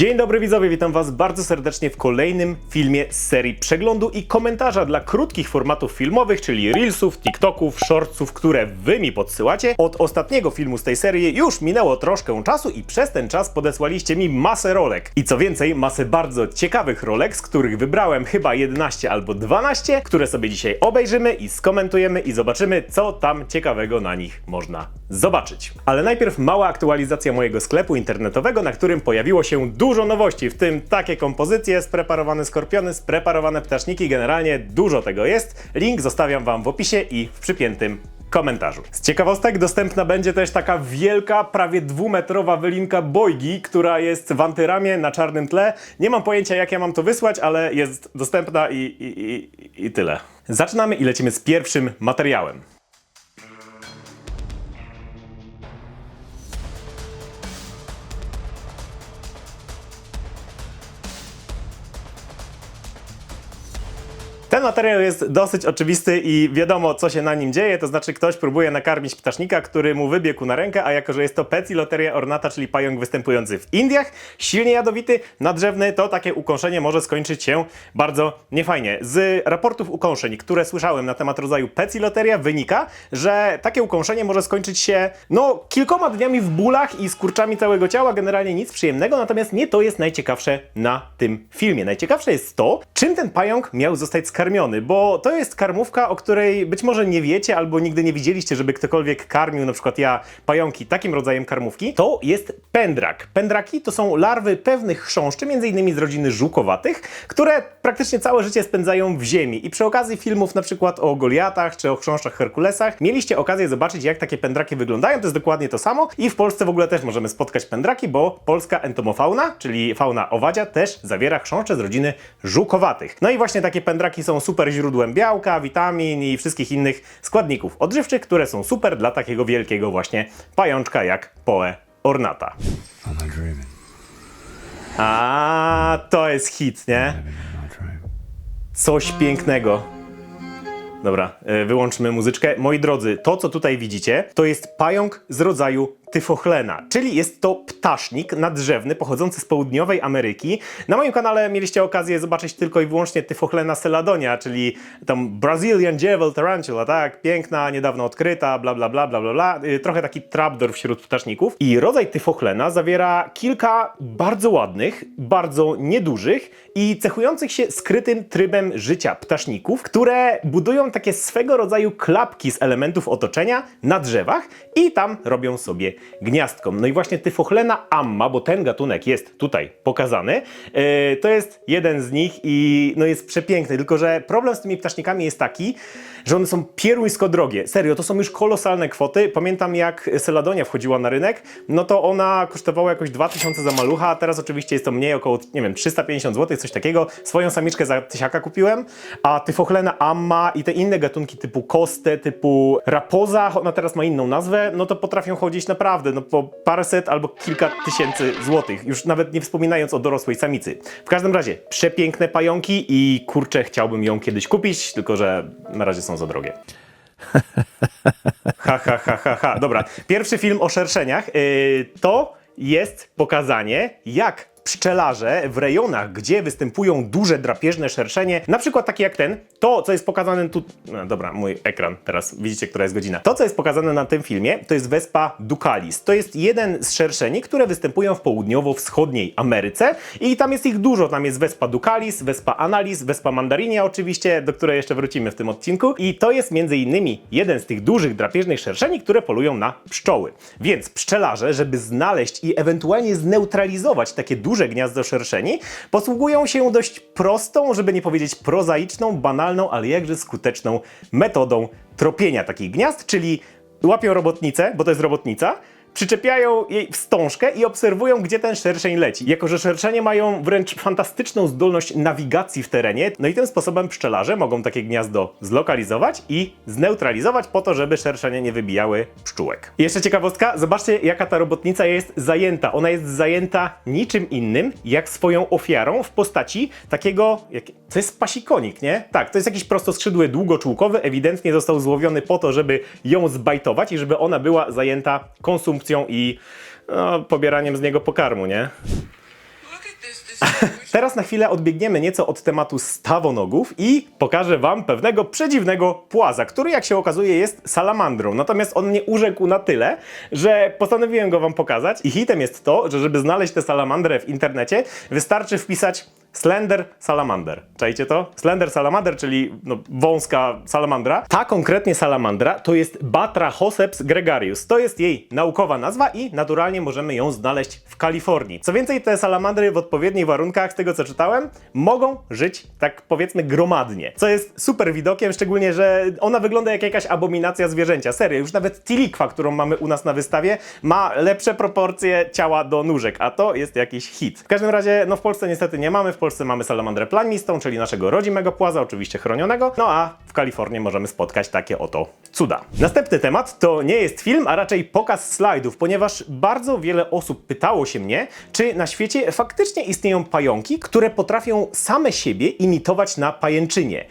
Dzień dobry widzowie, witam was bardzo serdecznie w kolejnym filmie z serii przeglądu i komentarza dla krótkich formatów filmowych, czyli reelsów, tiktoków, shortsów, które wy mi podsyłacie. Od ostatniego filmu z tej serii już minęło troszkę czasu i przez ten czas podesłaliście mi masę rolek. I co więcej, masę bardzo ciekawych rolek, z których wybrałem chyba 11 albo 12, które sobie dzisiaj obejrzymy i skomentujemy i zobaczymy, co tam ciekawego na nich można zobaczyć. Ale najpierw mała aktualizacja mojego sklepu internetowego, na którym pojawiło się dużo nowości, w tym takie kompozycje, spreparowane skorpiony, spreparowane ptaszniki, generalnie dużo tego jest. Link zostawiam Wam w opisie i w przypiętym komentarzu. Z ciekawostek dostępna będzie też taka wielka, prawie dwumetrowa wylinka bojgi, która jest w antyramie na czarnym tle. Nie mam pojęcia jak ja mam to wysłać, ale jest dostępna i, i, i, i tyle. Zaczynamy i lecimy z pierwszym materiałem. Ten materiał jest dosyć oczywisty i wiadomo, co się na nim dzieje, to znaczy ktoś próbuje nakarmić ptasznika, który mu wybiegł na rękę, a jako, że jest to Peciloteria ornata, czyli pająk występujący w Indiach, silnie jadowity, nadrzewny, to takie ukąszenie może skończyć się bardzo niefajnie. Z raportów ukąszeń, które słyszałem na temat rodzaju Peciloteria wynika, że takie ukąszenie może skończyć się, no, kilkoma dniami w bólach i skurczami całego ciała, generalnie nic przyjemnego, natomiast nie to jest najciekawsze na tym filmie. Najciekawsze jest to, czym ten pająk miał zostać bo to jest karmówka, o której być może nie wiecie albo nigdy nie widzieliście, żeby ktokolwiek karmił, na przykład ja, pająki takim rodzajem karmówki. To jest pędrak. Pędraki to są larwy pewnych chrząszczy, innymi z rodziny żukowatych, które praktycznie całe życie spędzają w ziemi. I przy okazji filmów na przykład o Goliatach czy o chrząszczach Herkulesach mieliście okazję zobaczyć, jak takie pędraki wyglądają. To jest dokładnie to samo. I w Polsce w ogóle też możemy spotkać pędraki, bo polska entomofauna, czyli fauna owadzia, też zawiera chrząszcze z rodziny żukowatych. No i właśnie takie pędraki są super źródłem białka, witamin i wszystkich innych składników odżywczych, które są super dla takiego wielkiego właśnie pajączka jak Poe ornata. A to jest hit, nie? Coś pięknego. Dobra, e, wyłączmy muzyczkę. Moi drodzy, to co tutaj widzicie, to jest pająk z rodzaju tyfochlena, czyli jest to ptasznik nadrzewny pochodzący z południowej Ameryki. Na moim kanale mieliście okazję zobaczyć tylko i wyłącznie tyfochlena seladonia, czyli tam Brazilian Devil Tarantula, tak? Piękna, niedawno odkryta, bla bla bla bla bla bla. Y, Trochę taki trapdoor wśród ptaszników. I rodzaj tyfochlena zawiera kilka bardzo ładnych, bardzo niedużych i cechujących się skrytym trybem życia ptaszników, które budują takie swego rodzaju klapki z elementów otoczenia na drzewach i tam robią sobie gniazdko. No i właśnie tyfochlena amma, bo ten gatunek jest tutaj pokazany, yy, to jest jeden z nich i no jest przepiękny, tylko że problem z tymi ptasznikami jest taki, że one są pieruńsko drogie. Serio, to są już kolosalne kwoty. Pamiętam jak Seladonia wchodziła na rynek, no to ona kosztowała jakoś 2000 za malucha, a teraz oczywiście jest to mniej, około, nie wiem, 350 zł, coś takiego. Swoją samiczkę za tysiaka kupiłem, a tyfochlena amma i te inne gatunki typu kostę, typu rapoza, ona teraz ma inną nazwę, no to potrafią chodzić naprawdę, no po paręset albo kilka tysięcy złotych, już nawet nie wspominając o dorosłej samicy. W każdym razie, przepiękne pająki i kurczę, chciałbym ją kiedyś kupić, tylko że na razie są za drogie. Ha, ha, ha, ha, ha. Dobra, pierwszy film o szerszeniach. Yy, to jest pokazanie, jak pszczelarze w rejonach, gdzie występują duże drapieżne szerszenie, na przykład takie jak ten, to co jest pokazane tu... No, dobra, mój ekran, teraz widzicie, która jest godzina. To, co jest pokazane na tym filmie, to jest wespa ducalis. To jest jeden z szerszeni, które występują w południowo-wschodniej Ameryce i tam jest ich dużo. Tam jest wespa ducalis, wespa analis, wespa mandarinia oczywiście, do której jeszcze wrócimy w tym odcinku. I to jest między innymi jeden z tych dużych drapieżnych szerszeni, które polują na pszczoły. Więc pszczelarze, żeby znaleźć i ewentualnie zneutralizować takie duże gniazdo szerszeni, posługują się dość prostą, żeby nie powiedzieć prozaiczną, banalną, ale jakże skuteczną metodą tropienia takich gniazd, czyli łapią robotnicę, bo to jest robotnica, przyczepiają jej wstążkę i obserwują, gdzie ten szerszeń leci. Jako, że szerszenie mają wręcz fantastyczną zdolność nawigacji w terenie, no i tym sposobem pszczelarze mogą takie gniazdo zlokalizować i zneutralizować po to, żeby szerszenie nie wybijały pszczółek. I jeszcze ciekawostka, zobaczcie jaka ta robotnica jest zajęta. Ona jest zajęta niczym innym, jak swoją ofiarą w postaci takiego, jak, to jest pasikonik, nie? Tak, to jest jakiś prostoskrzydły długoczułkowy, ewidentnie został złowiony po to, żeby ją zbajtować i żeby ona była zajęta konsumpcją i no, pobieraniem z niego pokarmu, nie? Teraz na chwilę odbiegniemy nieco od tematu stawonogów i pokażę wam pewnego przedziwnego płaza, który jak się okazuje jest salamandrą. Natomiast on mnie urzekł na tyle, że postanowiłem go wam pokazać i hitem jest to, że żeby znaleźć tę salamandrę w internecie wystarczy wpisać Slender Salamander. Czajcie to? Slender Salamander, czyli no, wąska salamandra. Ta konkretnie salamandra to jest Batrachoseps gregarius. To jest jej naukowa nazwa i naturalnie możemy ją znaleźć w Kalifornii. Co więcej, te salamandry w odpowiednich warunkach, tego co czytałem, mogą żyć tak powiedzmy gromadnie. Co jest super widokiem, szczególnie, że ona wygląda jak jakaś abominacja zwierzęcia. Serio, już nawet tilikwa, którą mamy u nas na wystawie, ma lepsze proporcje ciała do nóżek, a to jest jakiś hit. W każdym razie, no w Polsce niestety nie mamy. W Polsce mamy salamandrę plamistą, czyli naszego rodzimego płaza, oczywiście chronionego. No a w Kalifornii możemy spotkać takie oto cuda. Następny temat to nie jest film, a raczej pokaz slajdów, ponieważ bardzo wiele osób pytało się mnie, czy na świecie faktycznie istnieją pająki, które potrafią same siebie imitować na pajęczynie.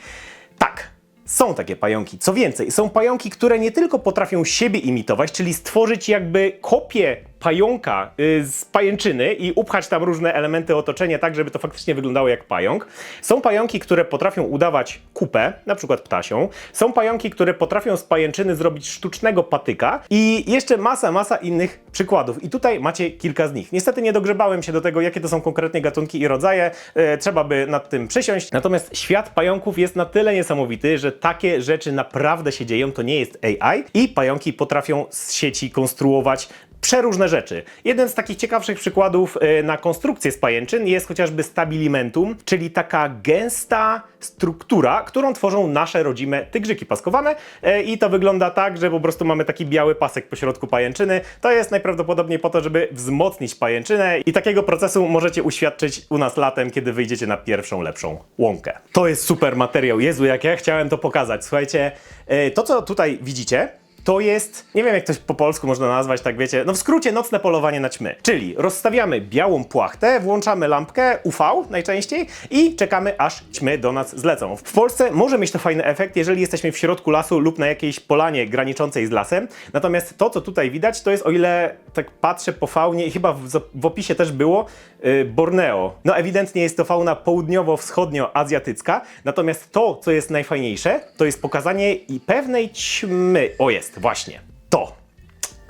Tak, są takie pająki. Co więcej, są pająki, które nie tylko potrafią siebie imitować, czyli stworzyć jakby kopię pająka y, z pajęczyny i upchać tam różne elementy otoczenia tak, żeby to faktycznie wyglądało jak pająk. Są pająki, które potrafią udawać kupę, na przykład ptasią. Są pająki, które potrafią z pajęczyny zrobić sztucznego patyka i jeszcze masa, masa innych przykładów. I tutaj macie kilka z nich. Niestety nie dogrzebałem się do tego, jakie to są konkretnie gatunki i rodzaje. E, trzeba by nad tym przysiąść. Natomiast świat pająków jest na tyle niesamowity, że takie rzeczy naprawdę się dzieją. To nie jest AI i pająki potrafią z sieci konstruować przeróżne rzeczy. Jeden z takich ciekawszych przykładów e, na konstrukcję z pajęczyn jest chociażby stabilimentum, czyli taka gęsta struktura, którą tworzą nasze rodzime tygrzyki paskowane E, i to wygląda tak, że po prostu mamy taki biały pasek pośrodku pajęczyny. To jest najprawdopodobniej po to, żeby wzmocnić pajęczynę i takiego procesu możecie uświadczyć u nas latem, kiedy wyjdziecie na pierwszą lepszą łąkę. To jest super materiał. Jezu, jak ja chciałem to pokazać. Słuchajcie, e, to co tutaj widzicie, to jest, nie wiem jak to po polsku można nazwać, tak wiecie, no w skrócie nocne polowanie na ćmy. Czyli rozstawiamy białą płachtę, włączamy lampkę UV najczęściej i czekamy aż ćmy do nas zlecą. W Polsce może mieć to fajny efekt, jeżeli jesteśmy w środku lasu lub na jakiejś polanie graniczącej z lasem. Natomiast to, co tutaj widać, to jest o ile tak patrzę po faunie i chyba w, w opisie też było, yy, Borneo. No ewidentnie jest to fauna południowo-wschodnioazjatycka, natomiast to, co jest najfajniejsze, to jest pokazanie i pewnej ćmy. O jest, właśnie. To.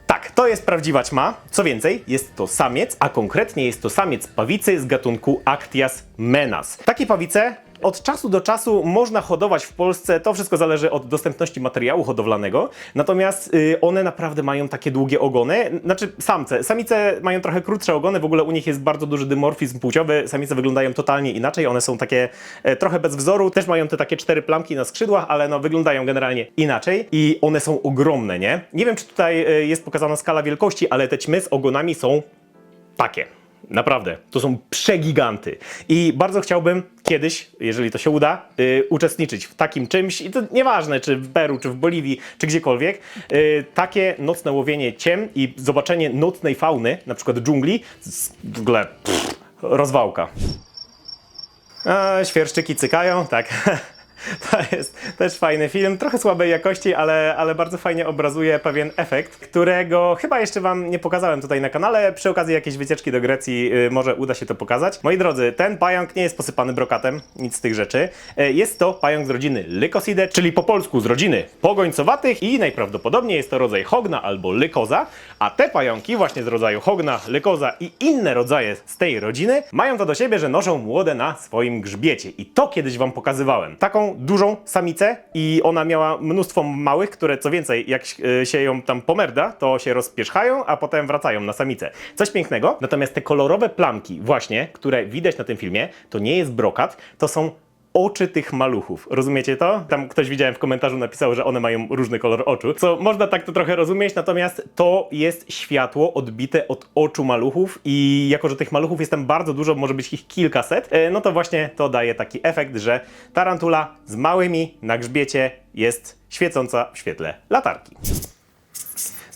Tak, to jest prawdziwa ćma. Co więcej, jest to samiec, a konkretnie jest to samiec pawicy z gatunku Actias menas. Takie pawice od czasu do czasu można hodować w Polsce, to wszystko zależy od dostępności materiału hodowlanego, natomiast y, one naprawdę mają takie długie ogony, znaczy samce. Samice mają trochę krótsze ogony, w ogóle u nich jest bardzo duży dymorfizm płciowy, samice wyglądają totalnie inaczej, one są takie e, trochę bez wzoru, też mają te takie cztery plamki na skrzydłach, ale no wyglądają generalnie inaczej i one są ogromne, nie? Nie wiem, czy tutaj e, jest pokazana skala wielkości, ale te ćmy z ogonami są takie. Naprawdę, to są przegiganty. I bardzo chciałbym kiedyś, jeżeli to się uda, y, uczestniczyć w takim czymś, i to nieważne, czy w Peru, czy w Boliwii, czy gdziekolwiek, y, takie nocne łowienie ciem i zobaczenie nocnej fauny, na przykład dżungli, z- w ogóle pff, rozwałka. A, świerszczyki cykają, tak. To jest też fajny film, trochę słabej jakości, ale, ale bardzo fajnie obrazuje pewien efekt, którego chyba jeszcze Wam nie pokazałem tutaj na kanale. Przy okazji jakiejś wycieczki do Grecji y, może uda się to pokazać. Moi drodzy, ten pająk nie jest posypany brokatem, nic z tych rzeczy. Y, Jest to pająk z rodziny Lycosidae, czyli po polsku z rodziny pogońcowatych i najprawdopodobniej jest to rodzaj hogna albo lykoza, a te pająki właśnie z rodzaju hogna, lykoza i inne rodzaje z tej rodziny mają to do siebie, że noszą młode na swoim grzbiecie i to kiedyś Wam pokazywałem. Taką dużą samicę i ona miała mnóstwo małych, które co więcej, jak e, się ją tam pomerda, to się rozpierzchają, a potem wracają na samicę. Coś pięknego, natomiast te kolorowe plamki właśnie, które widać na tym filmie, to nie jest brokat, to są oczy tych maluchów. Rozumiecie to? Tam ktoś widziałem w komentarzu napisał, że one mają różny kolor oczu, co można tak to trochę rozumieć, natomiast to jest światło odbite od oczu maluchów i jako, że tych maluchów jest tam bardzo dużo, może być ich kilkaset, e, no to właśnie to daje taki efekt, że tarantula z małymi na grzbiecie jest świecąca w świetle latarki.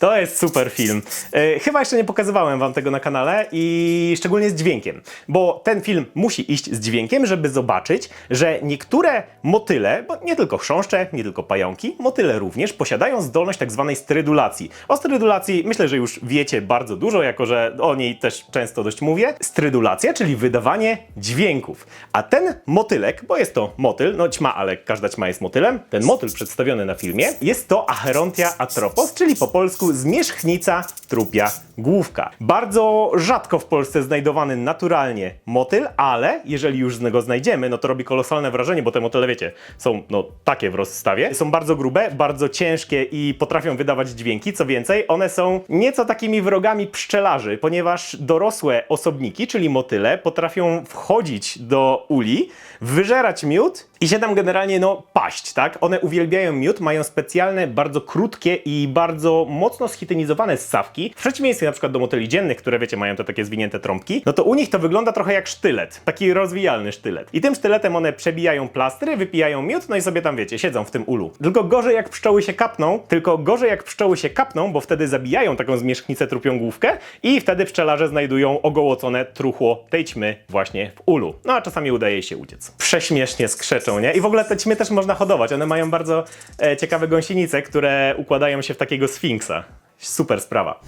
To jest super film. E, chyba jeszcze nie pokazywałem wam tego na kanale i szczególnie z dźwiękiem, bo ten film musi iść z dźwiękiem, żeby zobaczyć, że niektóre motyle, bo nie tylko chrząszcze, nie tylko pająki, motyle również posiadają zdolność tak zwanej strydulacji. O strydulacji myślę, że już wiecie bardzo dużo, jako że o niej też często dość mówię. Strydulacja, czyli wydawanie dźwięków. A ten motylek, bo jest to motyl, no ćma, ale każda ćma jest motylem, ten motyl przedstawiony na filmie, jest to Acherontia atropos, czyli po polsku zmierzchnica trupia główka. Bardzo rzadko w Polsce znajdowany naturalnie motyl, ale jeżeli już z niego znajdziemy, no to robi kolosalne wrażenie, bo te motyle, wiecie, są no takie w rozstawie. Są bardzo grube, bardzo ciężkie i potrafią wydawać dźwięki. Co więcej, one są nieco takimi wrogami pszczelarzy, ponieważ dorosłe osobniki, czyli motyle, potrafią wchodzić do uli, wyżerać miód i się tam generalnie no paść, tak? One uwielbiają miód, mają specjalne, bardzo krótkie i bardzo mocno schitynizowane ssawki. W przeciwieństwie na przykład do motyli dziennych, które wiecie, mają te takie zwinięte trąbki, no to u nich to wygląda trochę jak sztylet, taki rozwijalny sztylet. I tym sztyletem one przebijają plastry, wypijają miód, no i sobie tam wiecie, siedzą w tym ulu. Tylko gorzej jak pszczoły się kapną, tylko gorzej jak pszczoły się kapną, bo wtedy zabijają taką zmierzchnicę trupią główkę i wtedy pszczelarze znajdują ogołocone truchło tej ćmy właśnie w ulu. No a czasami udaje się uciec. Prześmiesznie skrzeczą, nie? I w ogóle te ćmy też można hodować. One mają bardzo e, ciekawe gąsienice, które układają się w takiego sfinksa. Super sprawa.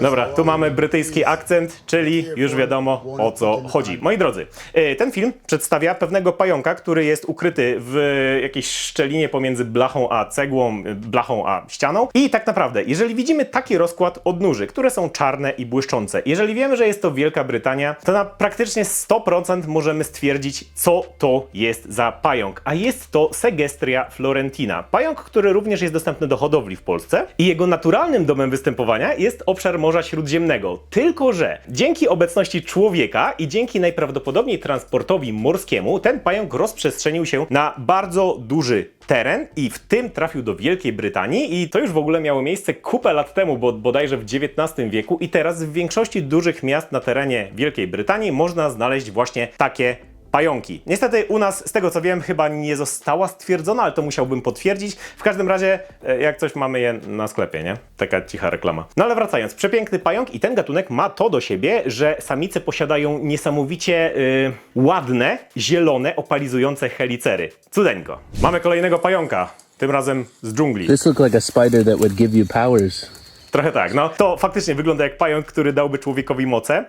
Dobra, tu mamy brytyjski akcent, czyli już wiadomo o co chodzi. Moi drodzy, e, ten film przedstawia pewnego pająka, który jest ukryty w jakiejś szczelinie pomiędzy blachą a cegłą, blachą a ścianą. I tak naprawdę, jeżeli widzimy taki rozkład odnóży, które są czarne i błyszczące, jeżeli wiemy, że jest to Wielka Brytania, to na praktycznie 100% możemy stwierdzić, co to jest za pająk. A jest to Segestria florentina. Pająk, który również jest dostępny do hodowli w Polsce i jego naturalnym domem występowania jest obszar Morza Śródziemnego. Tylko, że dzięki obecności człowieka i dzięki najprawdopodobniej transportowi morskiemu ten pająk rozprzestrzenił się na bardzo duży teren i w tym trafił do Wielkiej Brytanii i to już w ogóle miało miejsce kupę lat temu, bo bodajże w XIX wieku i teraz w większości dużych miast na terenie Wielkiej Brytanii można znaleźć właśnie takie pająki. Niestety u nas, z tego co wiem, chyba nie została stwierdzona, ale to musiałbym potwierdzić. W każdym razie, e, jak coś mamy je na sklepie, nie? Taka cicha reklama. No ale wracając, przepiękny pająk i ten gatunek ma to do siebie, że samice posiadają niesamowicie y, ładne, zielone, opalizujące helicery. Cudeńko. Mamy kolejnego pająka. Tym razem z dżungli. This looked like a spider that would give you powers. Trochę tak, no. To faktycznie wygląda jak pająk, który dałby człowiekowi moce.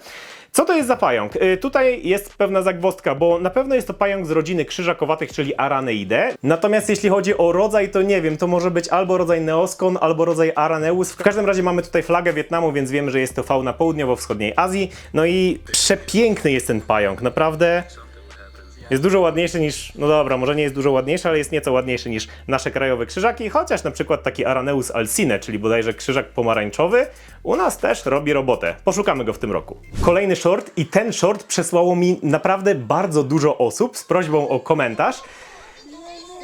Co to jest za pająk? Y, tutaj jest pewna zagwozdka, bo na pewno jest to pająk z rodziny krzyżakowatych, czyli Araneidae. Natomiast jeśli chodzi o rodzaj, to nie wiem, to może być albo rodzaj Neoskon, albo rodzaj Araneus. W każdym razie mamy tutaj flagę Wietnamu, więc wiemy, że jest to fauna południowo-wschodniej Azji. No i przepiękny jest ten pająk, naprawdę. Jest dużo ładniejszy niż, no dobra, może nie jest dużo ładniejszy, ale jest nieco ładniejszy niż nasze krajowe krzyżaki, chociaż na przykład taki Araneus alcine, czyli bodajże krzyżak pomarańczowy, u nas też robi robotę. Poszukamy go w tym roku. Kolejny short i ten short przesłało mi naprawdę bardzo dużo osób z prośbą o komentarz.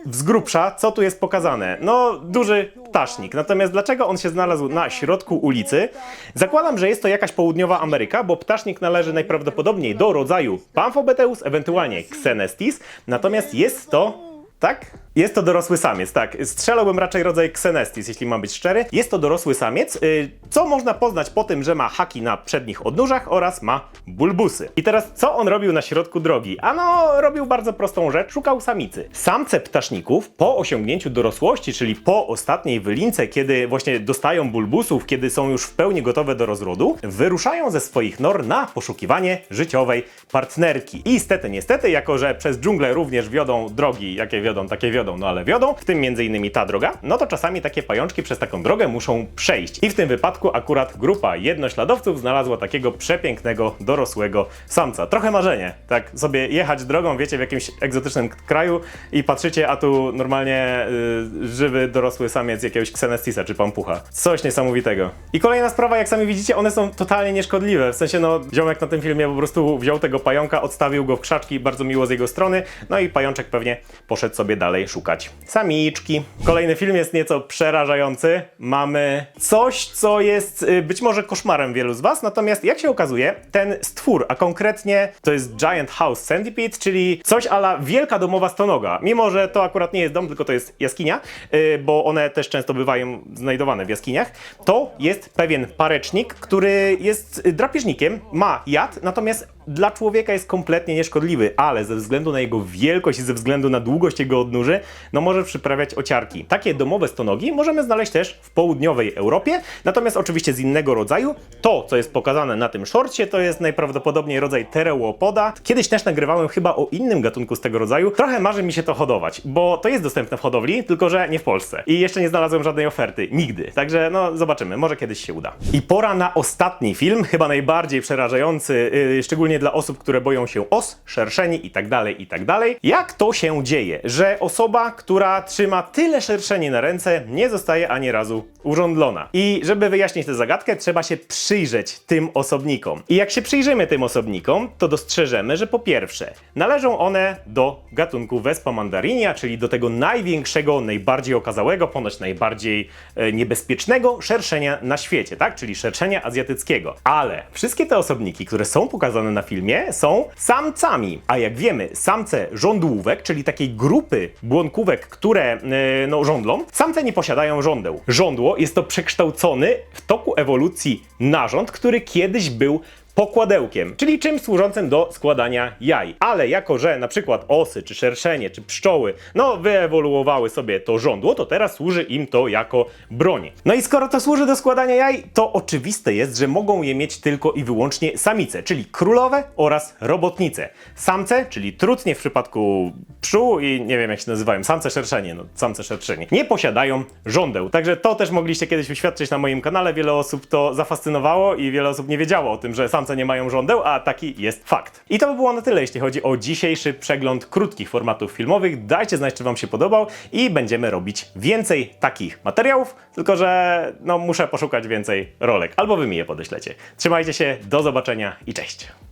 Z grubsza, co tu jest pokazane? No, duży ptasznik. Natomiast dlaczego on się znalazł na środku ulicy? Zakładam, że jest to jakaś południowa Ameryka, bo ptasznik należy najprawdopodobniej do rodzaju Pamphobeteus, ewentualnie Xenestis. Natomiast jest to tak? Jest to dorosły samiec, tak. Strzelałbym raczej rodzaj Xenestis, jeśli mam być szczery. Jest to dorosły samiec, y, co można poznać po tym, że ma haki na przednich odnóżach oraz ma bulbusy. I teraz, co on robił na środku drogi? Ano, robił bardzo prostą rzecz, szukał samicy. Samce ptaszników po osiągnięciu dorosłości, czyli po ostatniej wylince, kiedy właśnie dostają bulbusów, kiedy są już w pełni gotowe do rozrodu, wyruszają ze swoich nor na poszukiwanie życiowej partnerki. I niestety, niestety, jako że przez dżunglę również wiodą drogi, jakie wiodą, takie wiodą, no ale wiodą, w tym innymi ta droga, no to czasami takie pajączki przez taką drogę muszą przejść. I w tym wypadku akurat grupa jednośladowców znalazła takiego przepięknego, dorosłego samca. Trochę marzenie, tak sobie jechać drogą, wiecie, w jakimś egzotycznym kraju i patrzycie, a tu normalnie y, żywy, dorosły samiec jakiegoś ksenestisa czy pampucha. Coś niesamowitego. I kolejna sprawa, jak sami widzicie, one są totalnie nieszkodliwe. W sensie, no, ziomek na tym filmie po prostu wziął tego pająka, odstawił go w krzaczki, bardzo miło z jego strony, no i pajączek pewnie poszedł sobie dalej szukać szukać samiczki. Kolejny film jest nieco przerażający. Mamy coś, co jest y, być może koszmarem wielu z Was, natomiast jak się okazuje, ten stwór, a konkretnie to jest Giant House Centipede, czyli coś ala wielka domowa stonoga. Mimo, że to akurat nie jest dom, tylko to jest jaskinia, y, bo one też często bywają znajdowane w jaskiniach, to jest pewien parecznik, który jest drapieżnikiem, ma jad, natomiast dla człowieka jest kompletnie nieszkodliwy, ale ze względu na jego wielkość i ze względu na długość jego odnóży, no może przyprawiać ociarki. Takie domowe stonogi możemy znaleźć też w południowej Europie, natomiast oczywiście z innego rodzaju. To, co jest pokazane na tym shortcie, to jest najprawdopodobniej rodzaj tereuopoda. Kiedyś też nagrywałem chyba o innym gatunku z tego rodzaju. Trochę marzy mi się to hodować, bo to jest dostępne w hodowli, tylko że nie w Polsce. I jeszcze nie znalazłem żadnej oferty. Nigdy. Także no zobaczymy, może kiedyś się uda. I pora na ostatni film, chyba najbardziej przerażający, yy, szczególnie dla osób, które boją się os, szerszeni i tak dalej, i tak. Jak to się dzieje, że osoba, która trzyma tyle szerszeni na ręce, nie zostaje ani razu urządlona? I żeby wyjaśnić tę zagadkę, trzeba się przyjrzeć tym osobnikom. I jak się przyjrzymy tym osobnikom, to dostrzeżemy, że po pierwsze, należą one do gatunku Vespa mandarinia, czyli do tego największego, najbardziej okazałego, ponoć najbardziej e, niebezpiecznego szerszenia na świecie, tak? Czyli szerszenia azjatyckiego. Ale wszystkie te osobniki, które są pokazane na filmie, są samcami. A jak wiemy, samce żądłówek, czyli takiej grupy błonkówek, które e, no, żądlą, samce nie posiadają żądeł. Żądło jest to przekształcony w toku ewolucji narząd, który kiedyś był pokładełkiem, czyli czymś służącym do składania jaj. Ale jako, że na przykład osy, czy szerszenie, czy pszczoły, no wyewoluowały sobie to żądło, to teraz służy im to jako broń. No i skoro to służy do składania jaj, to oczywiste jest, że mogą je mieć tylko i wyłącznie samice, czyli królowe oraz robotnice. Samce, czyli trutnie w przypadku pszczół i nie wiem jak się nazywają, samce szerszenie, no samce szerszenie, nie posiadają żądeł. Także to też mogliście kiedyś uświadczyć na moim kanale, wiele osób to zafascynowało i wiele osób nie wiedziało o tym, że samce nie mają żądeł, a taki jest fakt. I to by było na tyle, jeśli chodzi o dzisiejszy przegląd krótkich formatów filmowych. Dajcie znać, czy Wam się podobał i będziemy robić więcej takich materiałów, tylko że no muszę poszukać więcej rolek, albo Wy mi je podeślecie. Trzymajcie się, do zobaczenia i cześć!